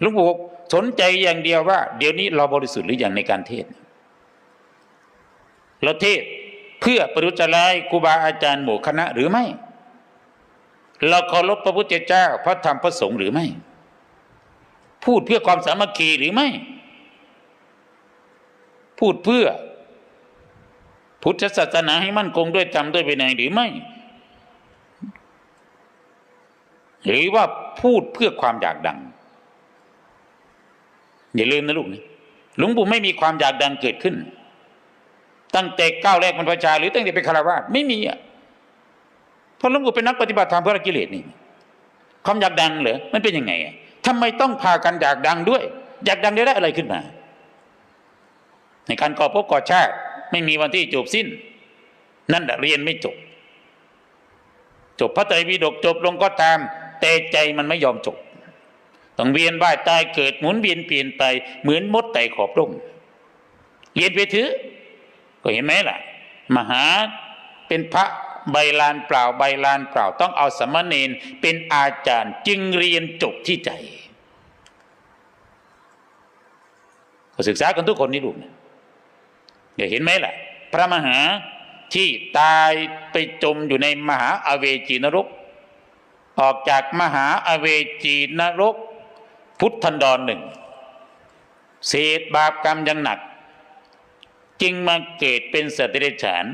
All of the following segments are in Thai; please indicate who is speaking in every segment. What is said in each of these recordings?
Speaker 1: หลวงปู่บสนใจอย่างเดียวว่า เดี๋ยวนี้เราบริสุทธิ์หรือยังในการเทศเราเทศเพื่อประดุจรายครูบาอาจารย์หมู่คณะหรือไม่ เราเคารพพระพุทธเจ้าพระธรรมพระสงฆ์หรือไม่ พูดเพื่อความสามัคคีหรือไม่ พูดเพื่อ พุทธศาสนาให้มั่นคงด้วยธรรมด้วยวินัยหรือไม่ หรือว่าพูดเพื่อความอยากดัง อย่าลืมนะลูกนะหลวงปู่ไม่มีความอยากดังเกิดขึ้น ตั้งแต่ก้าวแรกมันประชาหรือตั้งแต่เป็นคารวาสไม่มีอะเพราะหลวงปู่เป็นนักปฏิบัติธรรมเพื่อละกิเลสนี่ความอยากดังเหรอมันเป็นยังไงอะทำไมต้องพากันอยากดังด้วย อยากดังได้ได้อะไรขึ้นมา ในการก่อภพก่อชาติไม่มีวันที่จบสิ้น นั่นแหละเรียนไม่จบ จบพระไตรปิฎกจบลงก็ตาม แต่ใจมันไม่ยอมจบ ต้องเวียนว่ายตายเกิดหมุนเวียนเปลี่ยนไปเหมือนมดไต่ขอบร่มเรียนไปถือ ก็เห็นไหมล่ะ มหาเป็นพระใบลานเปล่าใบลานเปล่าต้องเอาสมณเณรเป็นอาจารย์จึงเรียนจบที่ใจก็ศึกษากันทุกคนนี่ลูกนะเดี๋ยวเห็นไหมล่ะ พระมหาที่ตายไปจมอยู่ในมหาอเวจีนรก ออกจากมหาอเวจีนรก พุทธันดรหนึ่งเศษบาปกรรมยังหนัก จึงมาเกิดเป็นสัตว์เดรัจฉาน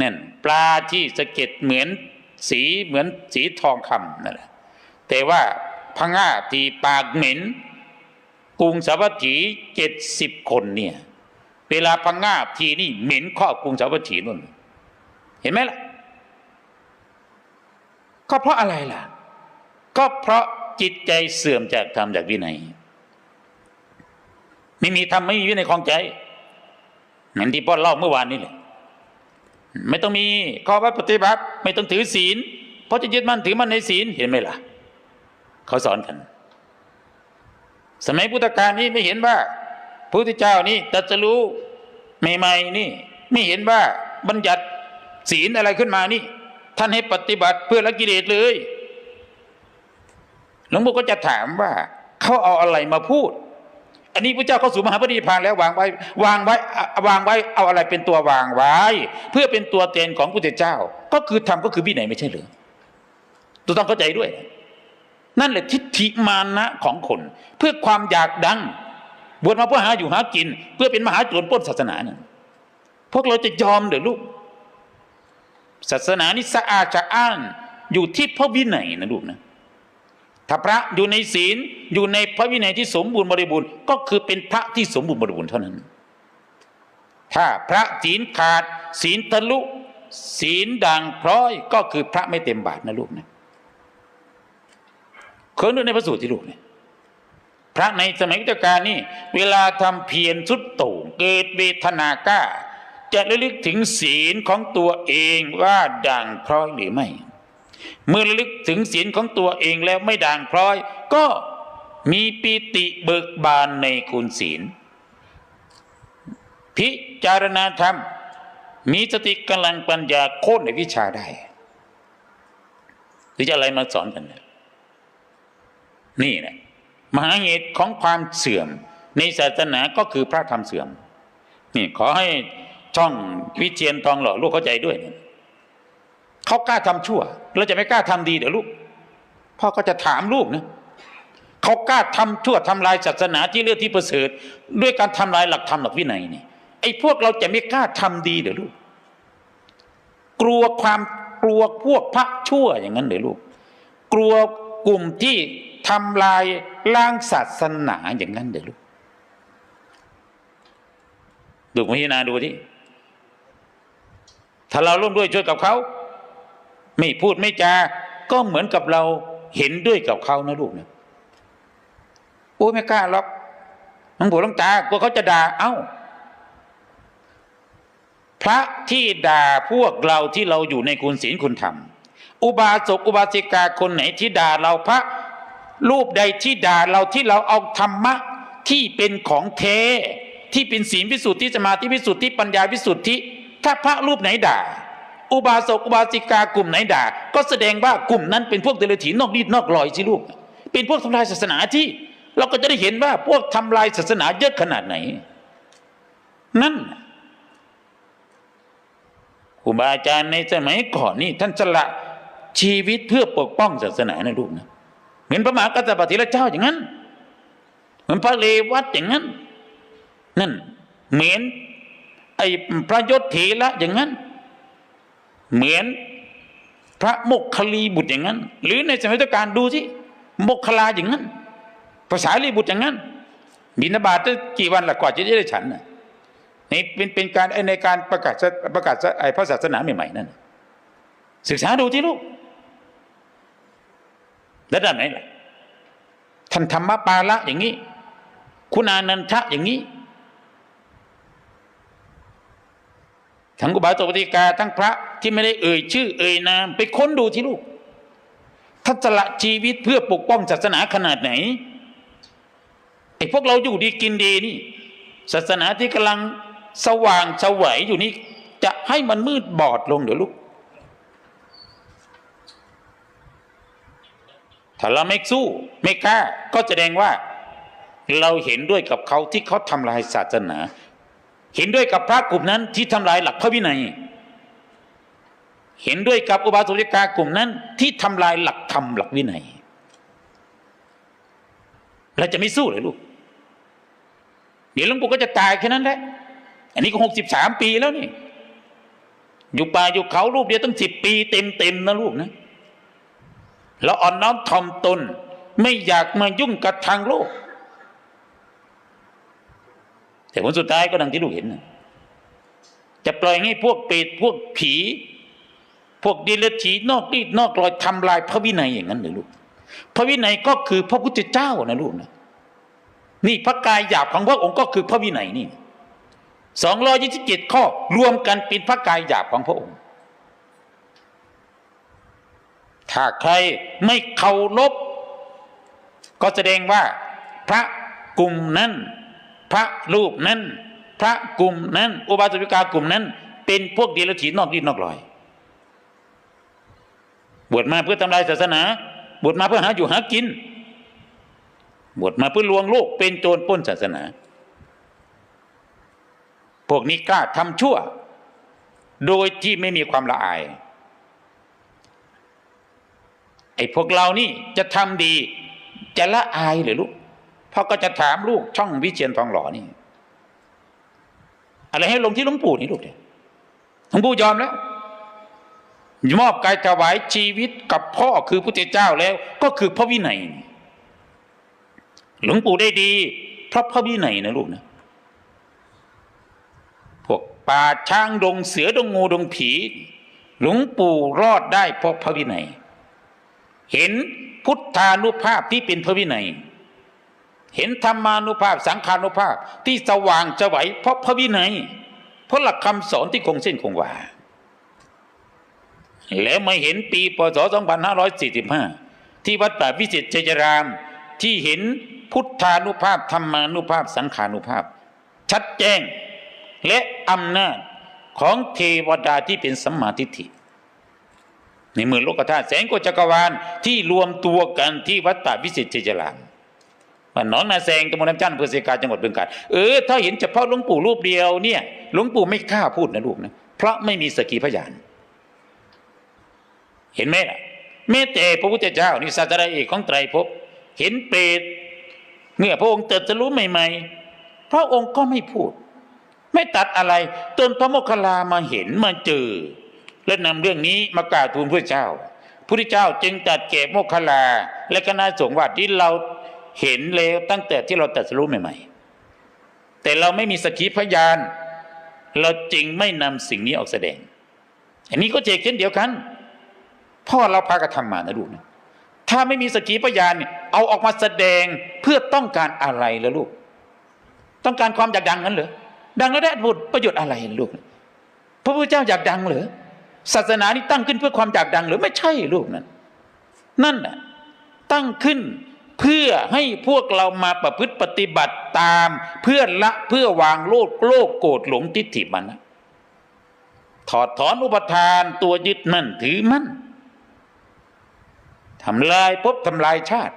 Speaker 1: นั่นปลาที่สะเก็ดเหมือนสีเหมือนสีทองคำนั่นแหละแต่ว่าพง่าทีปากเหม็นกรุงสาวัตถีเจ็ดสิบคนเนี่ย เวลาพังงาบทีนี่เหม็นข้อกรุงสาวัตถีนู่น เห็นไหมล่ะ ก็เพราะอะไรล่ะ ก็เพราะ จิตใจเสื่อมจากธรรมจากวินัย ไม่มีธรรมไม่มีวินัยของใจเหมือนที่พ่อเล่าเมื่อวานนี้เลยไม่ต้องมีข้อวัดปฏิบัติ ไม่ต้องถือศีล เพราะจะยึดมั่นถือมั่นในศีลเห็นไหมล่ะ เขาสอนกัน สมัยพุทธกาลนี้ไม่เห็นว่าพระพุทธเจ้านี่ตรัสรู้ใหม่ๆนี่ ไม่เห็นว่าบัญญัติศีลอะไรขึ้นมานี่ ท่านให้ปฏิบัติเพื่อละกิเลสเลย หลวงปู่ก็จะถามว่าเขาเอาอะไรมาพูด อันนี้พระเจ้าเข้าสู่มหาปฏิพานแล้ววางไว้ วางไว้วางไว้เอาอะไรเป็นตัววางไว้ เพื่อเป็นตัวเตนของพระพุทธเจ้า ก็คือธรรมก็คือวินัยไม่ใช่หรือตัวต้องเข้าใจด้วย นั่นแหละทิฏฐิมานะของคน เพื่อความอยากดังบวชมาเพื่อหาอยู่หากิน เพื่อเป็นมหาโจรปล้นศาสนาเนี่ยพวกเราจะยอมเดี๋ยวลูก ศาสนานี่สะอาดจะอ้านอยู่ที่พระวินัยนะลูกนะ ถ้าพระอยู่ในศีลอยู่ในพระวินัยที่สมบูรณ์บริบูรณ์ก็คือเป็นพระที่สมบูรณ์บริบูรณ์เท่านั้น ถ้าพระศีลขาดศีลทะลุศีลด่างพร้อยก็คือพระไม่เต็มบาทนะลูกนะเคยดูในพระสูตรที่ลูกเนี่ยพระในสมัยพุทธกาลนี่เวลาทำเพียรสุดโต่งเกิดเวทนากล้าจะระลึกถึงศีลของตัวเองว่าด่างพร้อยหรือไม่ เมื่อระลึกถึงศีลของตัวเองแล้วไม่ด่างพร้อย ก็มีปีติเบิกบานในคุณศีล พิจารณาธรรม มีสติกำลังปัญญาโค่นในวิชาได้หรือจะอะไรมาสอนกันเนี่ยนี่แหละมหาเหตุของความเสื่อม ในศาสนาก็คือพระธรรมเสื่อม นี่ขอให้ช่องวิเชียนทองหล่อลูกเข้าใจด้วยนี่ย เขากล้าทำชั่ว เราจะไม่กล้าทำดีเดี๋ยวลูก พ่อก็จะถามลูกนะเขากล้าทำชั่วทำลายศาสนาที่เลือดที่ประเสริฐ ด้วยการทำลายหลักธรรมหลักวินัยนี่ไอ้พวกเราจะไม่กล้าทำดีเดี๋ยวลูก กลัวความกลัวพวกพระชั่วอย่างนั้นเดี๋ยวลูก กลัวกลุ่มที่ทำลายล้างศาสนาอย่างนั้นเดี๋ยวลูกดูพิจารณาดูที่ถ้าเราร่วมด้วยช่วยกับเขา ไม่พูดไม่จาก็เหมือนกับเราเห็นด้วยกับเขานะลูกนะโอ้ยไม่กล้าหรอกหลวงปู่หลวงตากลัวเขาจะด่าเอ้า พระที่ด่าพวกเราที่เราอยู่ในคุณศีลคุณธรรม อุบาสกอุบาสิกาคนไหนที่ด่าเราพระ รูปใดที่ด่าเราที่เราเอาธรรมะที่เป็นของเทที่เป็นศีลพิสุทธิสมาธิพิสุทธิปัญญาพิสุทธิถ้าพระรูปไหนด่า อุบาสกอุบาสิกากลุ่มไหนด่า ก็แสดงว่ากลุ่มนั้นเป็นพวกเดรัจฉีนอกดีดนอกลอยสิลูก เป็นพวกทำลายศาสนาที่ เราก็จะได้เห็นว่าพวกทำลายศาสนาเยอะขนาดไหน นั่นครูบาอาจารย์ในสมัยก่อนนี่ท่านสละชีวิตเพื่อปกป้องศาสนานะลูกนะเหมือนพระมหากัสสปฏิละเจ้าอย่างนั้น เหมือนพระเลวัตอย่างนั้น นั่นเหมือนไอ้พระยศเถระอย่างนั้น เหมือนพระโมกคลีบุตรอย่างนั้น หรือในสมัยพุกาลดูสิโมกคลาอย่างนั้น ภาษาลีบุตรอย่างนั้นบินาบาตกี่วันละกว่าจะได้ฉันน่ะนี่เป็นเป็นการในการประกาศประกาศไอ้พระศาสนาใหม่ๆนั่นศึกษาดูที่ลูกแล้วด้านไหนล่ะท่านธรรมปาละอย่างนี้ คุณานันทะอย่างนี้ ทั้งกุบาตปฏิกาทั้งพระที่ไม่ได้เอ่ยชื่อ เอ่ยนาม ไปค้นดูที่ลูกท่านสละชีวิตเพื่อปกป้องศาสนาขนาดไหนไอ้พวกเราอยู่ดีกินดีนี่ ศาสนาที่กำลังสว่างสวัยอยู่นี่ จะให้มันมืดบอดลงเดี๋ยวลูกถ้าเราไม่สู้ไม่กล้าก็แสดงว่า เราเห็นด้วยกับเขาที่เขาทำลายศาสนา เห็นด้วยกับพระกลุ่มนั้นที่ทำลายหลักพระวินัย เห็นด้วยกับอุบาสกากลุ่มนั้น ที่ทำลายหลักธรรมหลักวินัยเราจะไม่สู้เลยลูก เดี๋ยวหลวงปู่ก็จะตายแค่นั้นแหละ อันนี้ก็หกสิบสามปีแล้วนี่อยู่ป่าอยู่เขารูปเดียวตั้งสิบปีเต็มเต็มๆนะลูกนะ แล้วอ่อนน้อมถ่อมตน ไม่อยากมายุ่งกับทางโลก แต่ผลสุดท้ายก็ดังที่ลูกเห็น จะปล่อยให้พวกเปรตพวกผี พวกเดรัจฉีนอกรีดนอกรอยทำลายพระวินัยอย่างนั้นเลยลูก พระวินัยก็คือพระพุทธเจ้านะลูกนะนี่พระกายหยาบของพระองค์ก็คือพระวินัยนี่สองร้อยี่สิบเจ็ดข้อรวมกันเป็นพระกายหยาบของพระองค์ ถ้าใครไม่เคารพก็แสดงว่าพระกลุ่มนั้น พระรูปนั้น พระกลุ่มนั้น อุบาสิกากลุ่มนั้น เป็นพวกเดรัจฉีนอกรีดนอกรอย บวชมาเพื่อทำลายศาสนา บวชมาเพื่อหาอยู่หากิน บวชมาเพื่อลวงโลกเป็นโจรป้นศาสนา พวกนี้กล้าทำชั่ว โดยที่ไม่มีความละอายไอ้พวกเรานี่จะทำดีจะละอายหรือลูก พ่อก็จะถามลูกช่องวิเชียนทองหล่อนี่ อะไรให้ลงที่หลวงปู่นี่ลูกเนี่ยหลวงปู่ยอมแล้วมอบกายถวายชีวิตกับพ่อคือพระเจ้าแล้ว ก็คือพระวินัย หลวงปู่ได้ดี เพราะพระวินัยนะลูกนะพวกป่าช้างดงเสือดงงูดงผี หลวงปู่รอดได้เพราะพระวินัย เห็นพุทธานุภาพที่เป็นพระวินัย เห็นธรรมานุภาพสังขานุภาพที่สว่างจะไหวเพราะพระวินัยเพราะหลักคำสอนที่คงเส้นคงวาแล้วมาเห็นปีพศ 2545 ที่วัดป่าวิจิตรชัยราม ที่เห็นพุทธานุภาพธรรมานุภาพสังขานุภาพ ชัดแจ้งและอำนาจของเทวดาที่เป็นสัมมาทิฏฐิในเมืองโลกธาตุแสงกจักรวาลที่รวมตัวกันที่วัดป่าวิจิตรชัยราม บ้านหนองนาแซงตำบลน้ำจันทร์อำเภอเสกาจังหวัดบึงกาฬเออถ้าเห็นเฉพาะหลวงปู่รูปเดียวเนี่ยหลวงปู่ไม่กล้าพูดนะลูกนะเพราะไม่มีสกีพยาน เห็นไหมล่ะแม้แต่พระพุทธเจ้านี่ศาสดาเอกของไตรภพเห็นเปรตเมื่อพระองค์เติดจะรู้ใหม่ๆพระองค์ก็ไม่พูด ไม่ตัดอะไรจนพระโมคคัลลามาเห็นมาเจอ และนำเรื่องนี้มากราบทูลพระเจ้าพระพุทธเจ้าจึงตัดแก่โมคคัลลาและคณะสงฆ์ว่าที่เรา เห็นแล้วตั้งแต่ที่เราตัดรู้ใหม่ๆ แต่เราไม่มีสกขีพยาน เราจึงไม่นำสิ่งนี้ออกแสดง อันนี้ก็เจกเช่นเดียวกัน พ่อเราพากระทำมานะลูกนะถ้าไม่มีสกขีพยานเอาออกมาแสดงเพื่อต้องการอะไรล้วลูก ต้องการความอยากดังนั้นเหรอดังแล้วได้ผลประโยชน์อะไรลูก พระพุทธเจ้าอยากดังเหรอศาสนานี้ตั้งขึ้นเพื่อความอยากดังหรือไม่ใช่ลูกนั้น นั่นน่ะตั้งขึ้น เพื่อให้พวกเรามาประพฤติปฏิบัติตาม เพื่อละเพื่อวางโลกโลกโกรธหลงทิฏฐิมันนะถอดถอนอุปทานตัวยึดมั่นถือมั่นทำลายภพทำลายชาติ